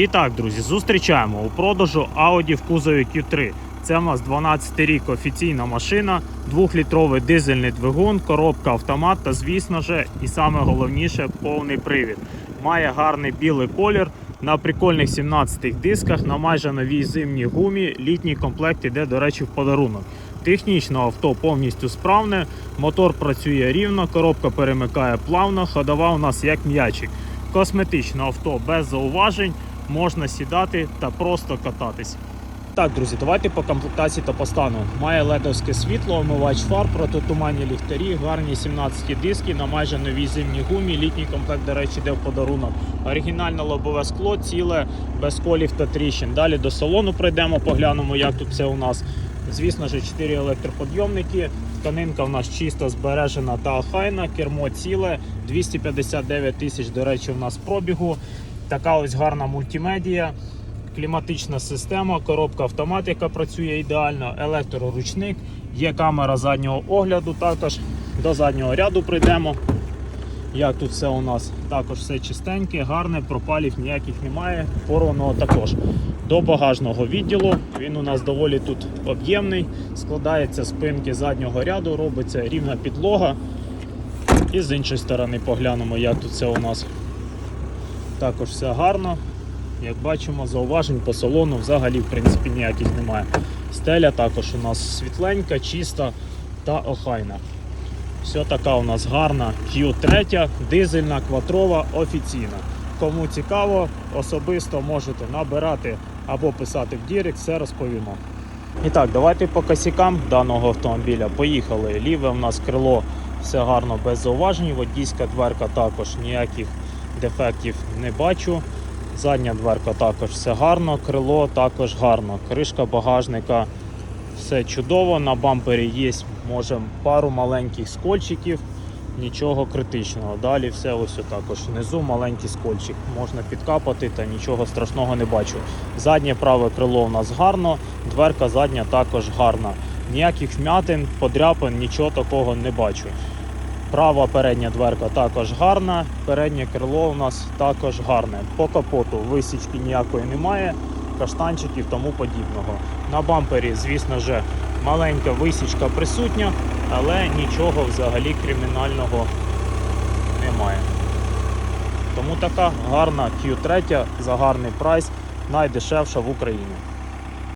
І так, друзі, зустрічаємо у продажу Audi в кузові Q3. Це у нас 12 рік офіційна машина, 2-літровий дизельний двигун, коробка автомат та, звісно ж, і саме головніше повний привід. Має гарний білий колір. На прикольних 17 дисках, на майже новій зимній гумі. Літній комплект іде, до речі, в подарунок. Технічно авто повністю справне, мотор працює рівно, коробка перемикає плавно, ходова у нас як м'ячик. Косметичне авто без зауважень, можна сідати та просто кататись. Так, друзі, давайте по комплектації та по стану. Має ледовське світло, омивач фар, протитуманні ліхтарі, гарні 17 диски на майже новій зимній гумі. Літній комплект, до речі, йде в подарунок. Оригінальне лобове скло, ціле, без колів та тріщин. Далі до салону пройдемо, поглянемо, як тут все у нас. Звісно ж, 4 електроподйомники. Тканинка у нас чисто збережена та охайна, кермо ціле, 259 тисяч, до речі, у нас пробігу. Така ось гарна мультимедія, кліматична система, коробка автомат, яка працює ідеально, електроручник, є камера заднього огляду. Також до заднього ряду прийдемо. Як тут все у нас також все чистеньке, гарне, пропалів ніяких немає, порваного також. До багажного відділу він у нас доволі тут об'ємний, складається спинки заднього ряду, робиться рівна підлога. І з іншої сторони поглянемо, як тут все у нас. Також все гарно. Як бачимо, зауважень по салону взагалі в принципі ніяких немає. Стеля також у нас світленька, чиста та охайна. Все така у нас гарна Q3, дизельна, кватрова, офіційна. Кому цікаво, особисто можете набирати або писати в Дірект, все розповімо. І так, давайте по косякам даного автомобіля. Поїхали. Ліве у нас крило все гарно без зауважень. Водійська дверка також ніяких дефектів не бачу. Задня дверка також все гарно, крило також гарно. Кришка багажника все чудово. На бампері є може пару маленьких скольчиків, нічого критичного. Далі все ось також. Внизу маленький скольчик. Можна підкапати та нічого страшного не бачу. Заднє праве крило у нас гарно, дверка задня також гарна. Ніяких вмятин, подряпин, нічого такого не бачу. Права передня дверка також гарна, переднє крило у нас також гарне. По капоту висічки ніякої немає, каштанчиків тому подібного. На бампері, звісно ж, маленька висічка присутня, але нічого взагалі кримінального немає. Тому така гарна Q3 за гарний прайс, найдешевша в Україні.